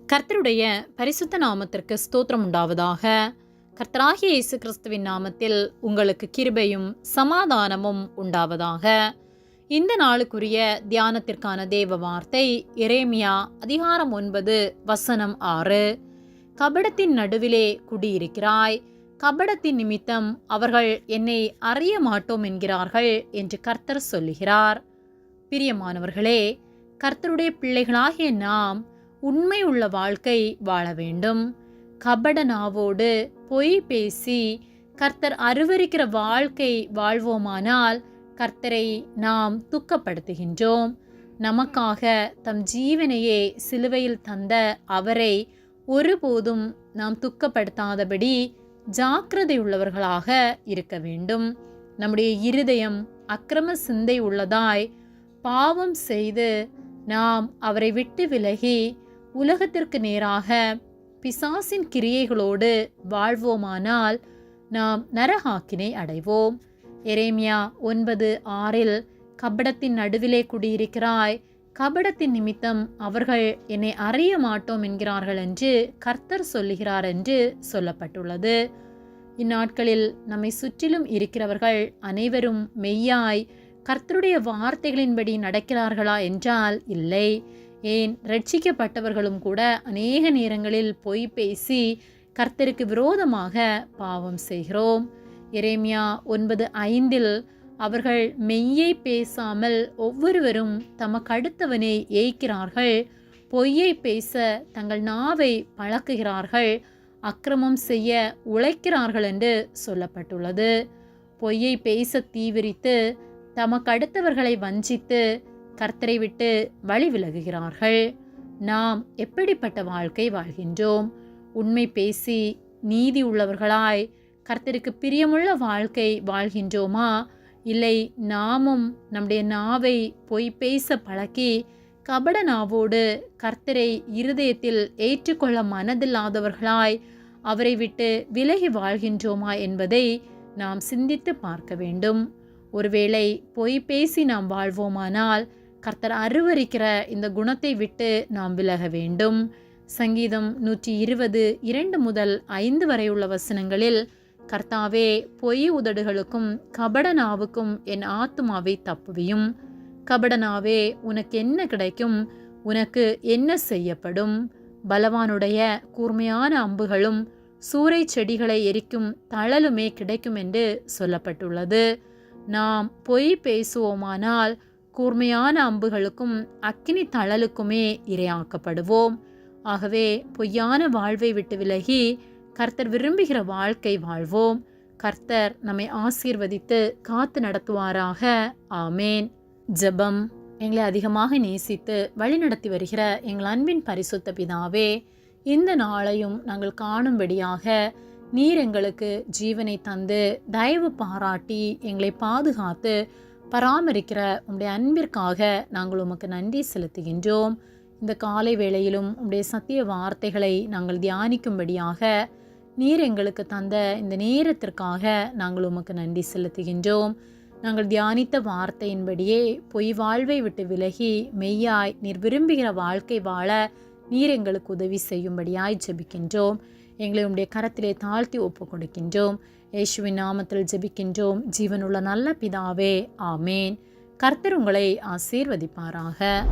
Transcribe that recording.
கர்த்தருடைய பரிசுத்த நாமத்திற்கு ஸ்தோத்திரம் உண்டாவதாக. கர்த்தராகிய இயேசு கிறிஸ்துவின் நாமத்தில் உங்களுக்கு கிருபையும் சமாதானமும் உண்டாவதாக. இந்த நாளுக்குரிய தியானத்திற்கான தேவ வார்த்தை இரேமியா அதிகாரம் ஒன்பது வசனம் ஆறு. கபடத்தின் நடுவிலே குடியிருக்கிறாய். கபடத்தின் நிமித்தம் அவர்கள் என்னை அறிய மாட்டோம் என்கிறார்கள் என்று கர்த்தர் சொல்லுகிறார். பிரியமானவர்களே கர்த்தருடைய பிள்ளைகளாகிய நாம் உண்மை உள்ள வாழ்க்கை வாழ வேண்டும். கபட நாவோடு பொய் பேசி கர்த்தர் அருவருக்கிற வாழ்க்கை வாழ்வோமானால் கர்த்தரை நாம் துக்கப்படுத்துகின்றோம். நமக்காக தம் ஜீவனையே சிலுவையில் தந்த அவரை ஒருபோதும் நாம் துக்கப்படுத்தாதபடி ஜாக்கிரதை உள்ளவர்களாக இருக்க வேண்டும். நம்முடைய இருதயம் அக்கிரம சிந்தை உள்ளதாய் பாவம் செய்து நாம் அவரை விட்டு விலகி உலகத்திற்கு நேராக பிசாசின் கிரியைகளோடு வாழ்வோமானால் நாம் நரகாக்கினை அடைவோம். எரேமியா ஒன்பது ஆறில் கபடத்தின் நடுவிலே குடியிருக்கிறாய். கபடத்தின் நிமித்தம் அவர்கள் என்னை அறிய மாட்டோம் என்கிறார்கள் என்று கர்த்தர் சொல்லுகிறார் என்று சொல்லப்பட்டுள்ளது. இந்நாட்களில் நம்மை சுற்றிலும் இருக்கிறவர்கள் அனைவரும் மெய்யாய் கர்த்தருடைய வார்த்தைகளின்படி நடக்கிறார்களா என்றால் இல்லை. ஏன் ரட்சிக்கப்பட்டவர்களும் கூட அநேக நேரங்களில் பொய் பேசி கர்த்தருக்கு விரோதமாக பாவம் செய்கிறோம். எரேமியா ஒன்பது ஐந்தில் அவர்கள் மெய்யை பேசாமல் ஒவ்வொருவரும் தமக்கு அடுத்தவனை ஏய்க்கிறார்கள். பொய்யை பேச தங்கள் நாவை பழக்குகிறார்கள். அக்கிரமம் செய்ய உழைக்கிறார்கள் என்று சொல்லப்பட்டுள்ளது. பொய்யை பேச தீவிரித்து தமக்கு அடுத்தவர்களை வஞ்சித்து கர்த்தரை விட்டு வழி விலகுகிறார்கள். நாம் எப்படிப்பட்ட வாழ்க்கை வாழ்கின்றோம்? உண்மை பேசி நீதி உள்ளவர்களாய் கர்த்தருக்கு பிரியமுள்ள வாழ்க்கை வாழ்கின்றோமா? இல்லை நாமும் நம்முடைய நாவை பொய் பேச பழக்கி கபட நாவோடு கர்த்தரை இருதயத்தில் ஏற்றுக்கொள்ள மனதில்லாதவர்களாய் அவரை விட்டு விலகி வாழ்கின்றோமா என்பதை நாம் சிந்தித்து பார்க்க வேண்டும். ஒருவேளை பொய் பேசி நாம் வாழ்வோமானால் கர்த்தர் அருவரிக்கிற இந்த குணத்தை விட்டு நாம் விலக வேண்டும். சங்கீதம் நூற்றி இருபது இரண்டு முதல் ஐந்து வரை உள்ள வசனங்களில் கர்த்தாவே பொய் உதடுகளுக்கும் கபடனாவுக்கும் என் ஆத்துமாவை தப்புவியும். கபடனாவே உனக்கு என்ன கிடைக்கும்? உனக்கு என்ன செய்யப்படும்? பலவானுடைய கூர்மையான அம்புகளும் சூறை செடிகளை எரிக்கும் தழலுமே கிடைக்கும் என்று சொல்லப்பட்டுள்ளது. நாம் பொய் பேசுவோமானால் கூர்மையான அம்புகளுக்கும் அக்கினி தழலுக்குமே இரையாக்கப்படுவோம். ஆகவே பொய்யான வாழ்வை விட்டு விலகி கர்த்தர் விரும்புகிற வாழ்க்கை வாழ்வோம். கர்த்தர் நம்மை ஆசீர்வதித்து காத்து நடத்துவாராக. ஆமேன். ஜெபம். எங்களை அதிகமாக நேசித்து வழிநடத்தி வருகிற எங்கள் அன்பின் பரிசுத்த பிதாவே இந்த நாளையும் நாங்கள் காணும்படியாக நீர் எங்களுக்கு ஜீவனை தந்து தயவு பாராட்டி எங்களை பாதுகாத்து பராமரிக்கிற உம்முடைய அன்பிற்காக நாங்கள் உமக்கு நன்றி செலுத்துகின்றோம். இந்த காலை வேளையிலும் உம்முடைய சத்திய வார்த்தைகளை நாங்கள் தியானிக்கும்படியாக நீர் எங்களுக்கு தந்த இந்த நேரத்திற்காக நாங்கள் உமக்கு நன்றி செலுத்துகின்றோம். நாங்கள் தியானித்த வார்த்தையின்படியே பொய் வாழ்வை விட்டு விலகி மெய்யாய் நீர் விரும்புகிற வாழ்க்கை வாழ நீர் எங்களுக்கு உதவி செய்யும்படியாய் ஜெபிக்கின்றோம். எங்களை உடைய கரத்திலே தாழ்த்தி ஒப்பு கொடுக்கின்றோம் இயேசுவின் நாமத்தில் ஜெபிக்கின்றோம். ஜீவனுள்ள நல்ல பிதாவே ஆமேன். கர்த்தர் உங்களை ஆசீர்வதிப்பாராக.